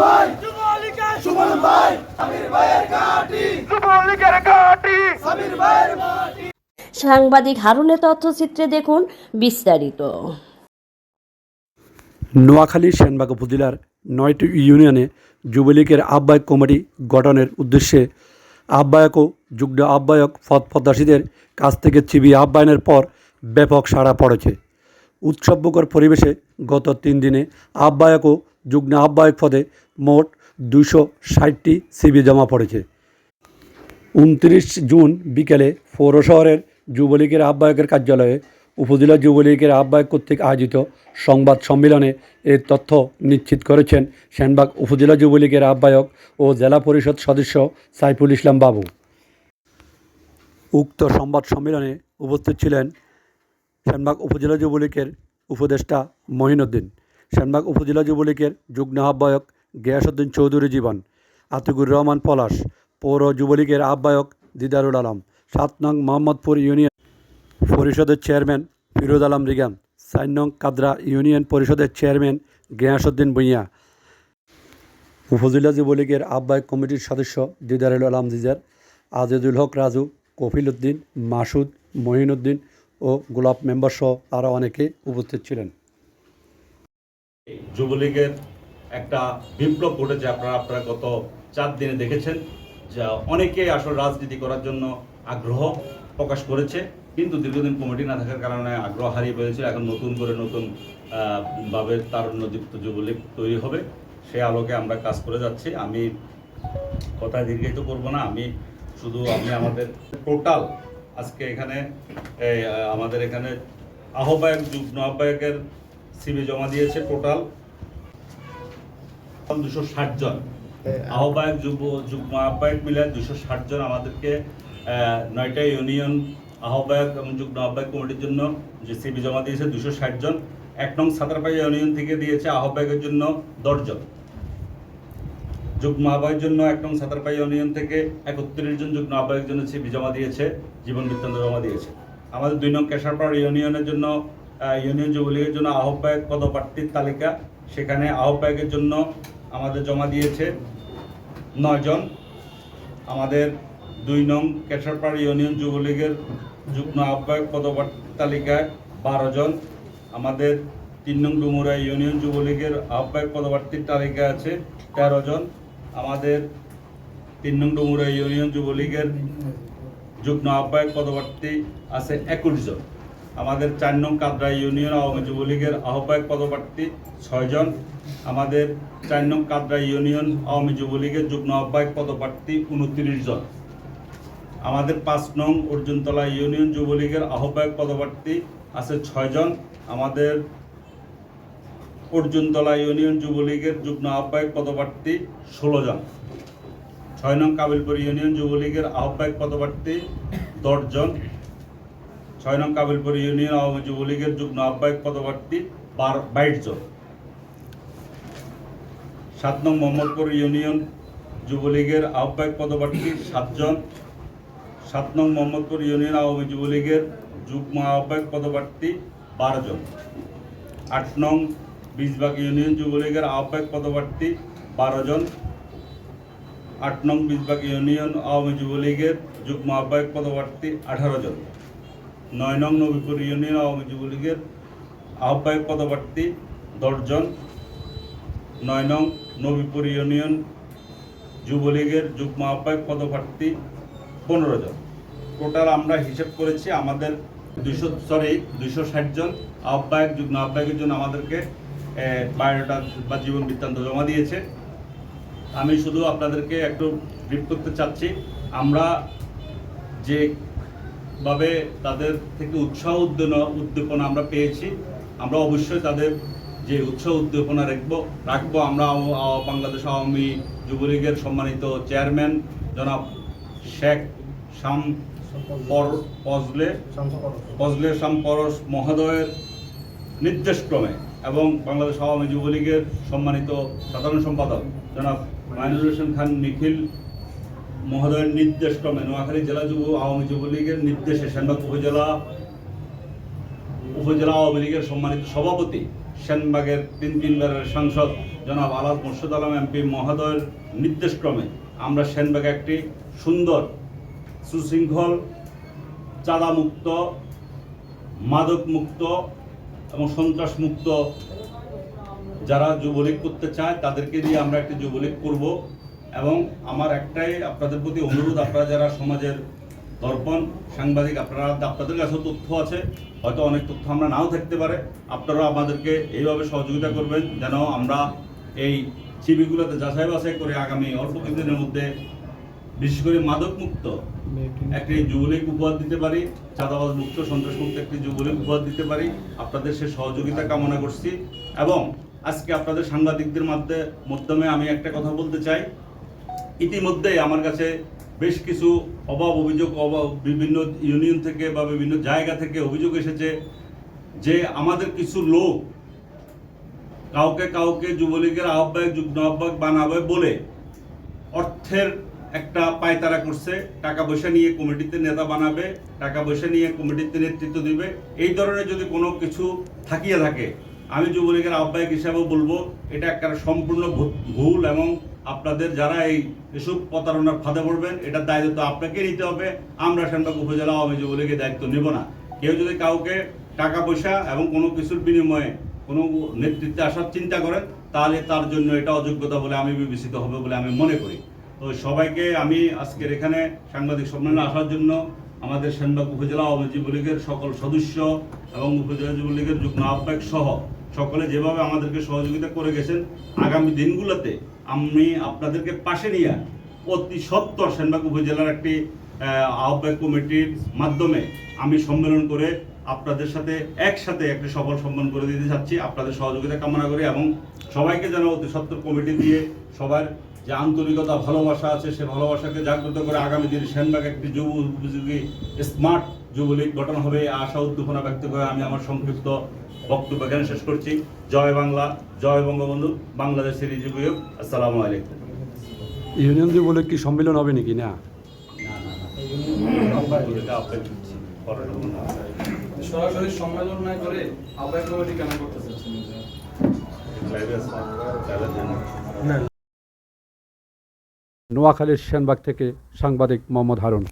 ভাই। সুমন ভাই সামির ভাইয়ের ঘাঁটি। যুবলীগের ঘাঁটি সামির ভাইয়ের ঘাঁটি। সাংবাদিক হারুনের তথ্যচিত্রে দেখুন বিস্তারিত। নোয়াখালী সেনবাগ উপজেলার নয়টি ইউনিয়নে যুবলীগের আহ্বায়ক কমিটি গঠনের উদ্দেশ্যে আহ্বায়ক ও যুগ্ম আহ্বায়ক পদ পদ্মাসীদের কাছ থেকে চিবি আহ্বায়নের পর ব্যাপক সাড়া পড়েছে। উৎসবমুখর পরিবেশে গত তিন দিনে আহ্বায়ক ও যুগ্ম আহ্বায়ক পদে মোট দুশো ষাটটি সিবি জমা পড়েছে। উনত্রিশ জুন বিকেলে পৌর শহরের যুবলীগের আহ্বায়কের কার্যালয়ে উপজেলা যুবলীগের আহ্বায়ক কর্তৃক আয়োজিত সংবাদ সম্মেলনে এ তথ্য নিশ্চিত করেছেন সেনবাগ উপজেলা যুবলীগের আহ্বায়ক ও জেলা পরিষদ সদস্য সাইফুল ইসলাম বাবু। উক্ত সংবাদ সম্মেলনে উপস্থিত ছিলেন সেনবাগ উপজেলা যুবলীগের উপদেষ্টা মহিনুদ্দিন। সেনবাগ উপজেলা যুবলীগের যুগ্ম আহ্বায়ক গিয়াসউদ্দিন চৌধুরী জীবন, আতিকুর রহমান পলাশ, পৌর যুবলীগের আহ্বায়ক দিদারুল আলম, সাত নং মোহাম্মদপুর ইউনিয়ন পরিষদের চেয়ারম্যান ফিরোজ আলম রিগান চার নং কাদরা ইউনিয়ন পরিষদের চেয়ারম্যান গিয়াসউদ্দিন ভুঁইয়া। উপজেলা যুবলীগের আহ্বায়ক কমিটির সদস্য দিদারুল আলম দিজার আজিজুল হক রাজু, কফিল উদ্দিন, মাসুদ মহিনুদ্দিন ও গোলাপ মেম্বার সহ আরও অনেকে উপস্থিত ছিলেন। যুবলীগের একটা বিপ্লব ঘটেছে, আপনারা আপনারা গত চার দিনে দেখেছেন, যা অনেকেই আসলে রাজনীতি করার জন্য আগ্রহ প্রকাশ করেছে, কিন্তু দীর্ঘদিন কমিটি না থাকার কারণে আগ্রহ হারিয়ে ফেলেছে এখন নতুন করে নতুন ভাবে তারুণ্যযুক্ত যুবলীগ তৈরি হবে, সে আলোকে আমরা কাজ করে যাচ্ছি। আমি কথা দীর্ঘায়িত করব না, আমি শুধু আমি আমাদের টোটাল আজকে এখানে আমাদের এখানে আহ্বায়ক যুগ্ম আহ্বায়কের সিবি জমা দিয়েছে টোটাল। দুশো ষাট জন। আহ্বায়ক যুব যুগ্ম আহ্বায়ক মিলে দুশো ষাট জন আমাদেরকে নয়টা ইউনিয়ন আহ্বায়ক এবং যুগ্ম আহ্বায়ক কমিটির জন্য যে সিবি জমা দিয়েছে দুশো ষাট জন। এক নং সাতারপাই ইউনিয়ন থেকে দিয়েছে আহ্বায়কের জন্য দশজন যুগ্ম আহ্বায়কের জন্য এক নং সাতারপাই ইউনিয়ন থেকে একত্রিশ জন যুগ্ম আহ্বায়কের জন্য সিবি জমা দিয়েছে জীবন বৃত্তান্ত জমা দিয়েছে। আমাদের দুই নং কেশারপাড় ইউনিয়নের জন্য ইউনিয়ন যুবলীগের জন্য আহ্বায়ক পদপ্রার্থীর তালিকা। সেখানে আহ্বায়কের জন্য আমাদের জমা দিয়েছে নয় জন। আমাদের দুই নং কেশারপাড় ইউনিয়ন যুবলীগের যুগ্ম আহ্বায়ক পদপ্রার্থীর তালিকায় বারো জন। আমাদের তিন নং ডুমুরা ইউনিয়ন যুবলীগের আহ্বায়ক পদপ্রার্থীর তালিকা আছে তেরো জন। আমাদের তিন নং ডুমুরা ইউনিয়ন যুবলীগের যুগ্ম আহ্বায়ক পদপ্রার্থী আছে একুশ জন। আমাদের চার নং কাদরা ইউনিয়ন আওয়ামী যুবলীগের আহ্বায়ক পদপ্রার্থী ছয়জন, আমাদের চার নং কাদরা ইউনিয়ন আওয়ামী যুবলীগের যুগ্ম আহ্বায়ক পদপ্রার্থী উনত্রিশ জন। আমাদের পাঁচ নং অর্জুনতলা ইউনিয়ন যুবলীগের আহ্বায়ক পদপ্রার্থী আছে ছয়জন, আমাদের অর্জুনতলা ইউনিয়ন যুবলীগের যুগ্ম আহ্বায়ক পদপ্রার্থী ষোলো জন। ছয় নং কাবিলপুর ইউনিয়ন যুবলীগের আহ্বায়ক পদপ্রার্থী দশজন ছয় নং কাবিলপুর ইউনিয়ন আওয়ামী যুবলীগের যুগ্ম আহ্বায়ক পদপ্রার্থী বাইশ জন। সাত নং মোহাম্মদপুর ইউনিয়ন যুবলীগের আহ্বায়ক পদপ্রার্থী সাতজন সাত নং মোহাম্মদপুর ইউনিয়ন আওয়ামী যুবলীগের যুগ্ম আহ্বায়ক পদপ্রার্থী বারো জন। আট নং বীজবাগ ইউনিয়ন যুবলীগের আহ্বায়ক পদপ্রার্থী বারো জন। আট নং বীজবাগ ইউনিয়ন আওয়ামী যুবলীগের যুগ্ম আহ্বায়ক পদপ্রার্থী আঠারো জন। নয় নং নবীপুর ইউনিয়ন আওয়ামী যুবলীগের আহ্বায়ক পদপ্রার্থী দশজন নয় নং নবীপুর ইউনিয়ন যুবলীগের যুগ্ম আহ্বায়ক পদপ্রার্থী পনেরো জন টোটাল আমরা হিসেব করেছি আমাদের দুশো সরি দুশো ষাট জন আহ্বায়ক, যুগ্ম আহ্বায়কের জন্য আমাদেরকে বায়োডাটা বা জীবন বৃত্তান্ত জমা দিয়েছে। আমি শুধু আপনাদেরকে একটু ব্রিফ করতে চাচ্ছি। আমরা যে ভাবে তাদের থেকে উৎসাহ উদ্দীপনা উদ্দীপনা আমরা পেয়েছি। আমরা অবশ্যই তাদের যে উৎসাহ উদ্দীপনা রাখব রাখব আমরা বাংলাদেশ আওয়ামী যুবলীগের সম্মানিত চেয়ারম্যান জনাব শেখ শাম পজলে ফজলে শাম পরশ মহোদয়ের নির্দেশক্রমে এবং বাংলাদেশ আওয়ামী যুবলীগের সম্মানিত সাধারণ সম্পাদক জনাব মাইনুর হোসেন খান নিখিল মহোদয়ের নির্দেশক্রমে নোয়াখালী জেলা যুব আওয়ামী যুবলীগের নির্দেশে সেনবাগ উপজেলা উপজেলা আওয়ামী লীগের সম্মানিত সভাপতি, সেনবাগের তিন তিনবারের সাংসদ জনাব আলাদ মোর্শেদ আলম এমপি মহোদয়ের নির্দেশক্রমে আমরা সেনবাগে একটি সুন্দর, সুশৃঙ্খল, চাঁদামুক্ত, মাদকমুক্ত এবং সন্ত্রাসমুক্ত যারা যুবলীগ করতে চায় তাদেরকে দিয়ে আমরা একটি যুবলীগ করব। এবং আমার একটাই আপনাদের প্রতি অনুরোধ, আপনারা যারা সমাজের দর্পণ সাংবাদিক, আপনারা আপনাদের কাছেও তথ্য আছে, হয়তো অনেক তথ্য আমরা নাও থাকতে পারে। আপনারা আমাদেরকে এইভাবে সহযোগিতা করবেন যেন আমরা এই চিবিগুলোতে যাচাই বাছাই করে আগামী অল্প কিছুদিনের মধ্যে, বিশেষ করে মাদক মুক্ত একটি যুবলীগ উপহার দিতে পারি, চাঁদাবাজ মুক্ত সন্ত্রাস মুক্ত একটি যুবলীগ উপহার দিতে পারি। আপনাদের সে সহযোগিতা কামনা করছি। এবং আজকে আপনাদের সাংবাদিকদের মাধ্যমে আমি একটা কথা বলতে চাই। ইতিমধ্যেই আমার কাছে বেশ কিছু অভাব অভিযোগ, অভাব বিভিন্ন ইউনিয়ন থেকে বা বিভিন্ন জায়গা থেকে অভিযোগ এসেছে যে আমাদের কিছু লোক কাউকে কাউকে যুবলীগের আহ্বায়ক, যুগ্ম আহ্বায়ক বানাবে বলে অর্থের একটা পায়তারা করছে। টাকা পয়সা নিয়ে কমিটিতে নেতা বানাবে, টাকা পয়সা নিয়ে কমিটিতে নেতৃত্ব দিবে। এই ধরনের যদি কোনো কিছু থাকিয়ে থাকে, আমি যুবলীগের আহ্বায়ক হিসাবে বলব, এটা একটা সম্পূর্ণ ভুল এবং আপনাদের যারা এই এসব প্রতারণার ফাঁদে পড়বেন, এটার দায়িত্ব আপনাকে নিতে হবে। আমরা সেনবাগ উপজেলা আওয়ামী যুবলীগের দায়িত্ব নেব না। কেউ যদি কাউকে টাকা পয়সা এবং কোনো কিছুর বিনিময়ে কোনো নেতৃত্বে আসার চিন্তা করেন, তাহলে তার জন্য এটা অযোগ্যতা বলে আমি বিবেচিত হবে বলে আমি মনে করি। তো সবাইকে আমি আজকের এখানে সাংবাদিক সম্মেলনে আসার জন্য আমাদের সেনবাগ উপজেলা আওয়ামী যুবলীগের সকল সদস্য এবং উপজেলা যুবলীগের যুগ্ম আহ্বায়ক সহ সকলে যেভাবে আমাদেরকে সহযোগিতা করে গেছেন আগামী দিনগুলোতে আমি আপনাদেরকে পাশে নিয়ে অতি সত্তর সেনবাগ উপজেলার একটি আহ, আহ্বায়ক কমিটির মাধ্যমে আমি সম্মেলন করে আপনাদের সাথে একসাথে একটি সফল সম্মান করে দিতে চাচ্ছি। আপনাদের সহযোগিতা কামনা করি এবং সবাইকে যেন অতি সত্তর কমিটি দিয়ে সবার যে আন্তরিকতা ভালোবাসা আছে সে ভালোবাসাকে জাগ্রত করে আগামী দিনে সেনবাগ একটি যুব উপযোগী স্মার্ট যুবলীগ গঠন হবে আশা উদ্দীপনা ব্যক্ত করে আমি আমার সংক্ষিপ্ত বক্তব্য এখানে শেষ করছি। জয় বাংলা জয় বঙ্গবন্ধু বাংলাদেশের যুবক আসসালামু আলাইকুম। ইউনিয়ন যুবলীগ কি সম্মেলন হবে নাকি? না। সরাসরি সম্মেলন না করে আহ্বায়ক কমিটি কেন করতে চাচ্ছেন? নোয়াখালীর সেনবাগ থেকে সাংবাদিক মোহাম্মদ হারুন।